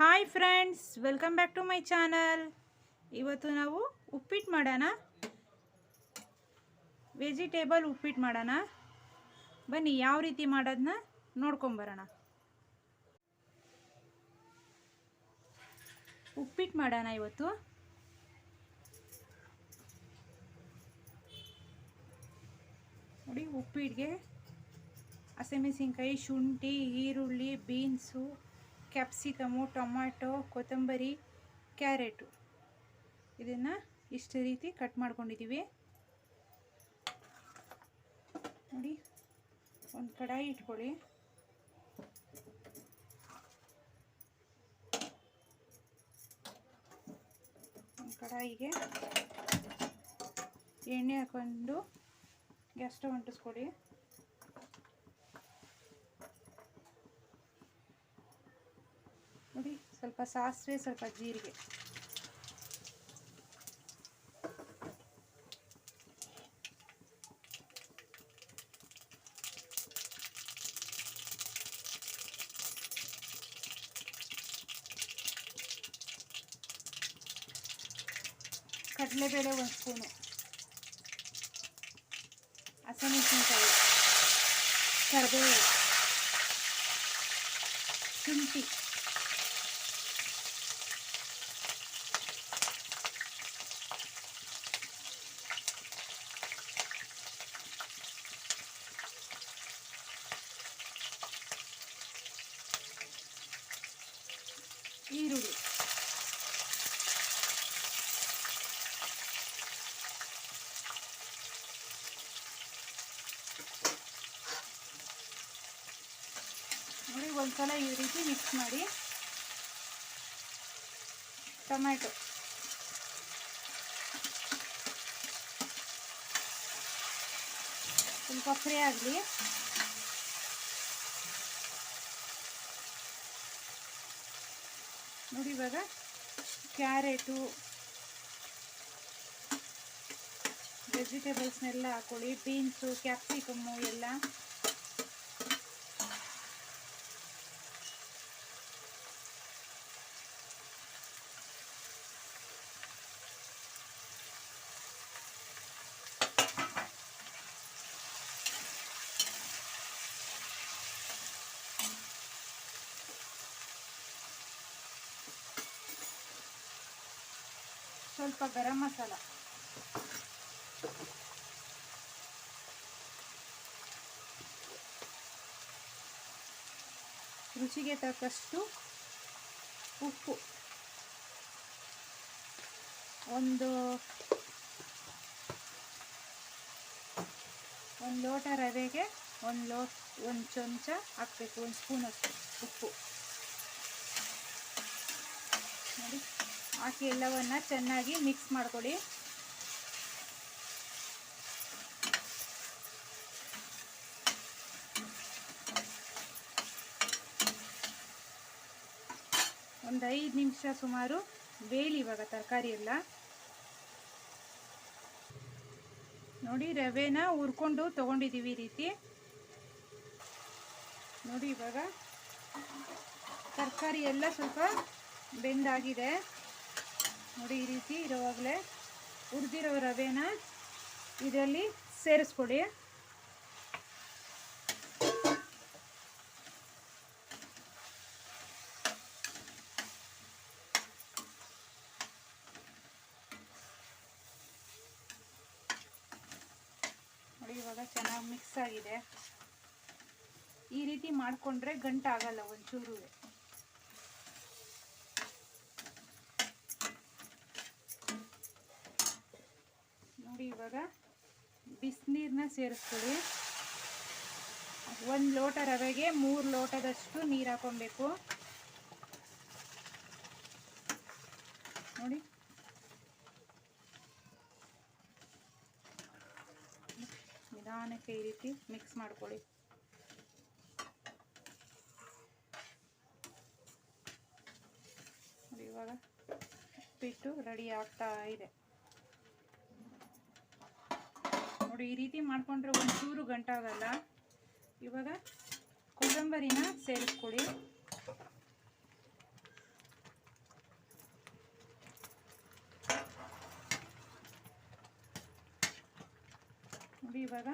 Hi friends, welcome back to my channel. ಇವತ್ತು ನಾವು ಉಪ್ಪಿಟ್ಟು ಮಾಡೋಣ. ವೆಜಿಟೇಬಲ್ ಉಪ್ಪಿಟ್ಟು ಮಾಡೋಣ. ಬನ್ನಿ, ಯಾವ ರೀತಿ ಮಾಡೋದನ್ನ ನೋಡ್ಕೊಂಬರೋಣ. ಉಪ್ಪಿಟ್ಟು ಮಾಡೋಣ ಇವತ್ತು. ನೋಡಿ, ಉಪ್ಪಿಟ್ಟಿಗೆ ಹಸಿಮೆಣಸಿನ್ಕಾಯಿ, ಶುಂಠಿ, ಈರುಳ್ಳಿ, ಬೀನ್ಸು. ಕ್ಯಾಪ್ಸಿಕಮು ಟೊಮ್ಯಾಟೊ ಕೊತ್ತಂಬರಿ, ಕ್ಯಾರೆಟು. ಇದನ್ನು ಇಷ್ಟು ರೀತಿ ಕಟ್ ಮಾಡ್ಕೊಂಡಿದ್ದೀವಿ ನೋಡಿ, ಒಂದು ಕಡಾಯಿ ಇಟ್ಕೊಳ್ಳಿ. ಒಂದು ಕಡಾಯಿಗೆ ಎಣ್ಣೆ ಹಾಕೊಂಡು ಗ್ಯಾಸ್ ಸ್ಟವ್ ಅಂಟಿಸ್ಕೊಡಿ ನೋಡಿ ಸ್ವಲ್ಪ ಸಾಸಿವೆ ಸ್ವಲ್ಪ ಜೀರಿಗೆ ಕಡಲೆಬೇಳೆ ಒಂದು ಸ್ಪೂನು ಹಸಿಮೆಣಸಿನ್ಕಾಯಿ ಕರಿಬೇವು ಶುಂಠಿ ಈರುಳ್ಳಿ. ನೋಡಿ ಒಂದ್ಸಲ ಈ ರೀತಿ ಮಿಕ್ಸ್ ಮಾಡಿ. ಟೊಮ್ಯಾಟೊ. ಸ್ವಲ್ಪ ಫ್ರೈ ಆಗಲಿ. ನೋಡಿ ಇವಾಗ ಕ್ಯಾರೆಟು ವೆಜಿಟೇಬಲ್ಸ್ನೆಲ್ಲ ಹಾಕೊಳ್ಳಿ ಬೀನ್ಸು ಕ್ಯಾಪ್ಸಿಕಮ್ಮು ಎಲ್ಲ. ಸ್ವಲ್ಪ ಗರಂ ಮಸಾಲ. ರುಚಿಗೆ ತಕ್ಕಷ್ಟು ಉಪ್ಪು. ಒಂದು ಒಂದು ಲೋಟ ರವೆಗೆ ಒಂದು ಲೋ, ಒಂದು ಚಮಚ ಹಾಕಬೇಕು, ಒಂದು ಸ್ಪೂನಷ್ಟು ಉಪ್ಪು ನೋಡಿ ಹಾಕಿ ಎಲ್ಲವನ್ನ ಚೆನ್ನಾಗಿ ಮಿಕ್ಸ್ ಮಾಡ್ಕೊಳ್ಳಿ. ಒಂದು ಐದು ನಿಮಿಷ ಸುಮಾರು ಬೇಲಿ ಇವಾಗ ತರಕಾರಿ ಎಲ್ಲ. ನೋಡಿ ರವೆನ ಹುರ್ಕೊಂಡು ತೊಗೊಂಡಿದ್ದೀವಿ ಈ ರೀತಿ. ನೋಡಿ ಇವಾಗ ತರಕಾರಿ ಎಲ್ಲ ಸ್ವಲ್ಪ ಬೆಂದಾಗಿದೆ. ನೋಡಿ, ಈ ರೀತಿ ಇರುವಾಗಲೇ ಉರಿದಿರೋ ರವೆನ ಇದರಲ್ಲಿ ಸೇರಿಸ್ಕೊಡಿ. ನೋಡಿ, ಇವಾಗ ಚೆನ್ನಾಗಿ ಮಿಕ್ಸ್ ಆಗಿದೆ. ಈ ರೀತಿ ಮಾಡಿಕೊಂಡ್ರೆ ಗಂಟಾಗಲ್ಲ ಒಂಚೂರು ನೋಡಿ ಇವಾಗ ಬಿಸಿನೀರನ್ನ ಸೇರಿಸ್ಕೊಳ್ಳಿ. ಒಂದು ಲೋಟ ರವೆಗೆ ಮೂರು ಲೋಟದಷ್ಟು ನೀರು ಹಾಕೊಬೇಕು. ನೋಡಿ. ನಿಧಾನಕ್ಕೆ ಈ ರೀತಿ ಮಿಕ್ಸ್ ಮಾಡ್ಕೊಳ್ಳಿ. ಇವಾಗ ಉಪ್ಪಿಟ್ಟು ರೆಡಿ ಆಗ್ತಾ ಇದೆ. ನೋಡಿ, ಈ ರೀತಿ ಮಾಡಿಕೊಂಡ್ರೆ ಒಂಚೂರು ಗಂಟಾಗಲ್ಲ ಇವಾಗ ಕೊತ್ತಂಬರಿನ ಸೇರಿಸ್ಕೊಡಿ ನೋಡಿ, ಇವಾಗ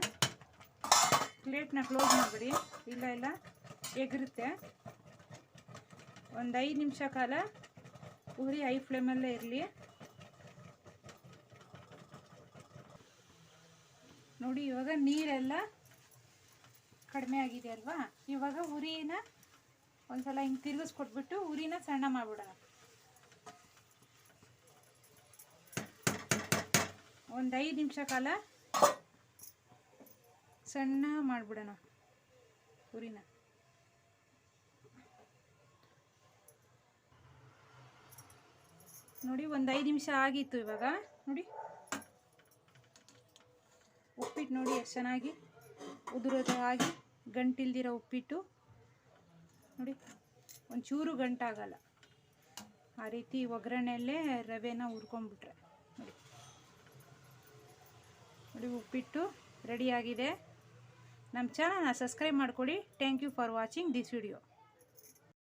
ಪ್ಲೇಟ್ನ ಕ್ಲೋಸ್ ಮಾಡಿಬಿಡಿ. ಇಲ್ಲ ಇಲ್ಲ, ಎಗರುತ್ತೆ. ಒಂದು ಐದು ನಿಮಿಷ ಕಾಲ ಉರಿ ಐ ಫ್ಲೇಮಲ್ಲೇ ಇರಲಿ. ನೋಡಿ, ಇವಾಗ ನೀರೆಲ್ಲ ಕಡಿಮೆ ಆಗಿದೆ ಅಲ್ವಾ? ಇವಾಗ ಉರಿನ ಒಂದ್ಸಲ ಹಿಂಗೆ ತಿರುಗಿಸ್ಕೊಟ್ಬಿಟ್ಟು ಉರಿನ ಸಣ್ಣ ಮಾಡಿಬಿಡೋಣ. ಒಂದು ಐದು ನಿಮಿಷ ಕಾಲ ಸಣ್ಣ ಮಾಡಿಬಿಡೋಣ ಉರಿನ. ನೋಡಿ, ಒಂದು ಐದು ನಿಮಿಷ ಆಗಿತ್ತು ಇವಾಗ. ನೋಡಿ. ಉಪ್ಪಿಟ್ಟು ನೋಡಿ ಎಷ್ಟು ಚೆನ್ನಾಗಿ ಉದುರೋದಾಗಿ ಗಂಟಿಲ್ದಿರೋ ಉಪ್ಪಿಟ್ಟು. ನೋಡಿ, ಒಂಚೂರು ಗಂಟಾಗಲ್ಲ. ಆ ರೀತಿ ಒಗ್ಗರಣೆಯಲ್ಲೇ ರವೆನ ಹುರ್ಕೊಂಡ್ಬಿಟ್ರೆ. ನೋಡಿ. ನೋಡಿ, ಉಪ್ಪಿಟ್ಟು ರೆಡಿಯಾಗಿದೆ. ನಮ್ಮ ಚಾನಲ್ನ ಸಬ್ಸ್ಕ್ರೈಬ್ ಮಾಡಿಕೊಡಿ. Thank you for watching this video